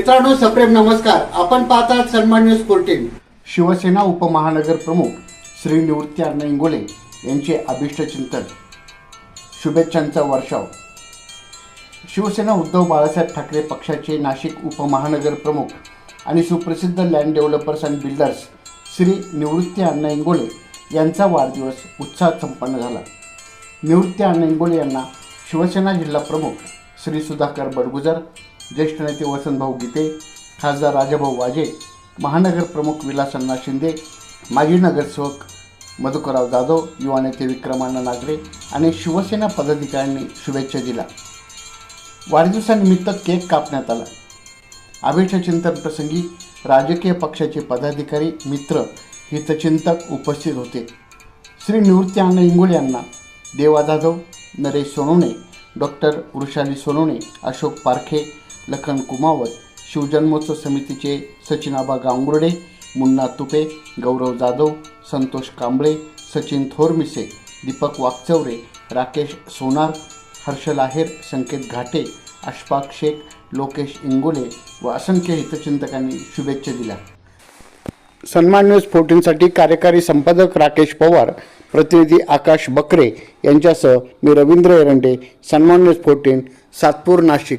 मित्रांनो सप्रेम नमस्कार. आपण पाहतात सन्मान न्यूज फोर्टीन शिवसेना उपमहानगर प्रमुख श्री निवृत्ती अण्णा इंगोले यांचे अभिष्टचिंतन शुभेच्छांचा वर्षाव. शिवसेना उद्धव बाळासाहेब ठाकरे पक्षाचे नाशिक उपमहानगर प्रमुख आणि सुप्रसिद्ध land developers and builders Shri Nivrutti Anna Ingole यांचा वाढदिवस उत्साहात संपन्न झाला. निवृत्ती अण्णा इंगोले यांना शिवसेना जिल्हा प्रमुख श्री सुधाकर बडगुजर ज्येष्ठ नेते वसंतभाऊ गीते खासदार राजाभाऊ वाजे महानगर प्रमुख विलास अण्णा शिंदे माजी नगरसेवक मधुकरराव जाधव युवा नेते विक्रमांना नागरे आणि शिवसेना पदाधिकाऱ्यांनी शुभेच्छा दिल्या. वाढदिवसानिमित्त केक कापण्यात आला. अभिष्ट चिंतन प्रसंगी राजकीय पक्षाचे पदाधिकारी मित्र हितचिंतक उपस्थित होते. श्री निवृत्ती अण्णा इंगोले यांना देवा जाधव नरेश सोनवणे डॉक्टर वृषाली सोनवणे अशोक पारखे लखन कुमावत शिवजन्मोत्सव समितीचे सचिनाबा गांगुर्डे मुन्ना तुपे गौरव जाधव संतोष कांबळे सचिन थोरमिसे दीपक वाकचौरे राकेश सोनार हर्षल आहेर संकेत घाटे अशफाक शेख लोकेश इंगोले व असंख्य हितचिंतकांनी शुभेच्छा दिल्या. सन्मान न्यूज फोर्टीनसाठी कार्यकारी संपादक राकेश पवार प्रतिनिधी आकाश बकरे यांच्यासह मी रवींद्र एरंडे सन्मान न्यूज फोर्टीन सातपूर नाशिक.